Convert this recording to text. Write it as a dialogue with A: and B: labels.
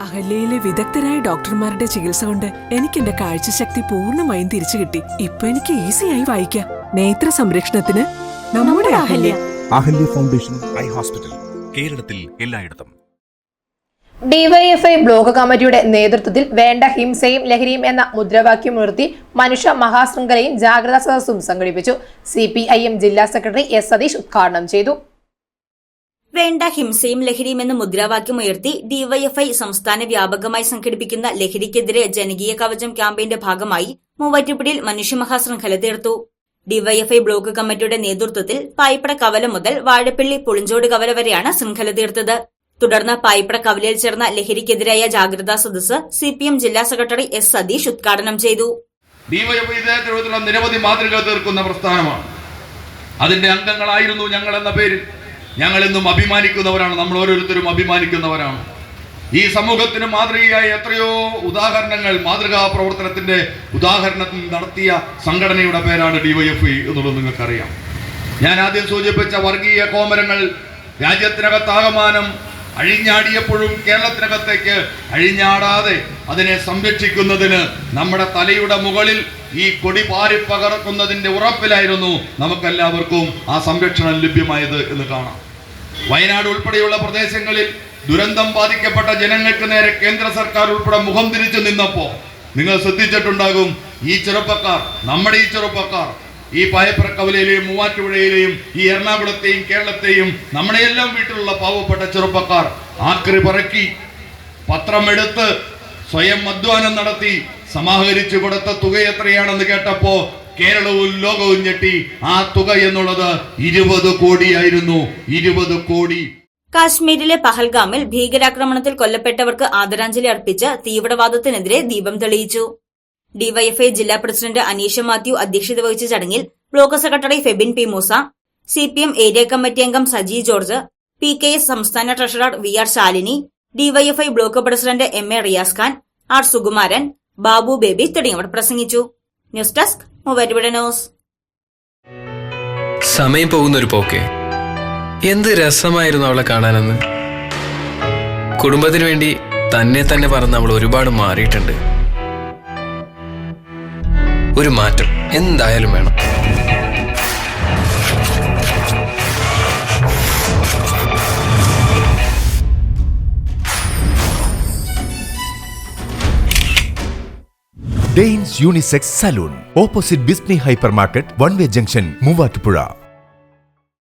A: അഹല്യയിലെ വിദഗ്ധരായ ഡോക്ടർമാരുടെ ചികിത്സ കൊണ്ട് എനിക്ക് എന്റെ കാഴ്ചശക്തി പൂർണമായും തിരിച്ചു കിട്ടി. ഇപ്പൊ എനിക്ക് ഈസിയായി വായിക്കാം. നേത്ര സംരക്ഷണത്തിന് നമ്മുടെ Ahalya.
B: Ahalya foundation eye hospital കേരളത്തിൽ എല്ലായിടത്തും.
C: ഡിവൈഎഫ്ഐ ബ്ലോക്ക് കമ്മിറ്റിയുടെ നേതൃത്വത്തിൽ വേണ്ട ഹിംസയും ലഹരിയും എന്ന മുദ്രാവാക്യം ഉയർത്തി മനുഷ്യ മഹാശൃംഖലയും ജാഗ്രതാ സദസ്സും സംഘടിപ്പിച്ചു. സി പി ഐ എം ജില്ലാ സെക്രട്ടറി എസ് സതീഷ് ഉദ്ഘാടനം ചെയ്തു.
D: വേണ്ട ഹിംസയും ലഹരിയും എന്ന മുദ്രാവാക്യം ഉയർത്തി ഡിവൈഎഫ്ഐ സംസ്ഥാന വ്യാപകമായി സംഘടിപ്പിക്കുന്ന ലഹരിക്കെതിരെ ജനകീയ കവചം ക്യാമ്പയിന്റെ ഭാഗമായി മൂവാറ്റുപുഴയിൽ മനുഷ്യമഹാശൃംഖല തീർത്തു. ഡിവൈഎഫ്ഐ ബ്ലോക്ക് കമ്മിറ്റിയുടെ നേതൃത്വത്തിൽ പായ്പട കവല മുതൽ വാഴപ്പള്ളി പുളിഞ്ചോട് കവല വരെയാണ് ശൃംഖല തീർത്തത്. തുടർന്ന് പായ്പട കവലയിൽ ചേർന്ന ലഹരിക്കെതിരായ ജാഗ്രതാ സദസ്സ് സിപിഎം ജില്ലാ സെക്രട്ടറി എസ് സതീഷ് ഉദ്ഘാടനം ചെയ്തു.
E: നിരവധി മാതൃക തീർക്കുന്ന പ്രസ്ഥാനമാണ്. അതിന്റെ അംഗങ്ങളായിരുന്നു ഞങ്ങൾ എന്ന പേരിൽ ഞങ്ങൾ എന്നും അഭിമാനിക്കുന്നവരാണ്. നമ്മൾ ഓരോരുത്തരും അഭിമാനിക്കുന്നവരാണ്. ഈ സമൂഹത്തിന് മാതൃകയായ എത്രയോ ഉദാഹരണങ്ങൾ മാതൃകാ പ്രവർത്തനത്തിന്റെ ഉദാഹരണത്തിൽ നടത്തിയ സംഘടനയുടെ പേരാണ് ഡിവൈഎഫ്ഐ എന്നുള്ളത് നിങ്ങൾക്കറിയാം. ഞാൻ ആദ്യം സൂചിപ്പിച്ച വർഗീയ കോമരങ്ങൾ രാജ്യത്തിനകത്താകമാനം അഴിഞ്ഞാടിയപ്പോഴും കേരളത്തിനകത്തേക്ക് അഴിഞ്ഞാടാതെ അതിനെ സംരക്ഷിക്കുന്നതിന് നമ്മുടെ തലയുടെ മുകളിൽ ഈ കൊടി പാരി പകർക്കുന്നതിന്റെ ഉറപ്പിലായിരുന്നു നമുക്കെല്ലാവർക്കും ആ സംരക്ഷണം ലഭ്യമായത് എന്ന് കാണാം. വയനാട് ഉൾപ്പെടെയുള്ള പ്രദേശങ്ങളിൽ ദുരന്തം ബാധിക്കപ്പെട്ട ജനങ്ങൾക്ക് നേരെ കേന്ദ്ര സർക്കാർ ഉൾപ്പെടെ മുഖം തിരിച്ചു നിന്നപ്പോൾ നിങ്ങൾ ശ്രദ്ധിച്ചിട്ടുണ്ടാകും ഈ ചെറുപ്പക്കാർ നമ്മുടെ ഈ ചെറുപ്പക്കാർ ഈ പായപ്പുറക്കവലയിലെയും മൂവാറ്റുപുഴയിലെയും ഈ എറണാകുളത്തെയും കേരളത്തെയും നമ്മളെയെല്ലാം വീട്ടിലുള്ള പാവപ്പെട്ട ചെറുപ്പക്കാർ ആക്രി പറക്കി പത്രമെടുത്ത് സ്വയം അധ്വാനം നടത്തി സമാഹരിച്ചു കൊടുത്ത തുക എത്രയാണെന്ന് കേട്ടപ്പോ കേരളവും ലോകവും ഞെട്ടി. ആ തുക എന്നുള്ളത് ഇരുപത് കോടിയായിരുന്നു. ഇരുപത് കോടി.
D: കാശ്മീരിലെ പഹൽഗാമിൽ ഭീകരാക്രമണത്തിൽ കൊല്ലപ്പെട്ടവർക്ക് ആദരാഞ്ജലി അർപ്പിച്ച് തീവ്രവാദത്തിനെതിരെ ദീപം തെളിയിച്ചു. ഡിവൈഎഫ്ഐ ജില്ലാ പ്രസിഡന്റ് അനീഷ മാത്യു അധ്യക്ഷത വഹിച്ച ചടങ്ങിൽ block secretary Febin P Moosa CPM area committee അംഗം Saji George P K S സംസ്ഥാന treasurer V R Shalini DYFI block president M A Riyas Khan R Sukumaran Babu Baby തുടങ്ങിയവർ പ്രസംഗിച്ചു. News desk news.
F: സമയം പോകുന്നൊരു പോക്കെ. എന്ത് രസമായിരുന്നു അവളെ കാണാനെന്ന്. കുടുംബത്തിന് വേണ്ടി തന്നെ തന്നെ പറഞ്ഞ് അവൾ ഒരുപാട് മാറിയിട്ടുണ്ട്. ഒരു മാറ്റം. എന്തായാലും വേണം.
B: ഡെയിൻസ് unisex salon. Opposite ബിസ്നി hypermarket one way junction Muvattupuzha.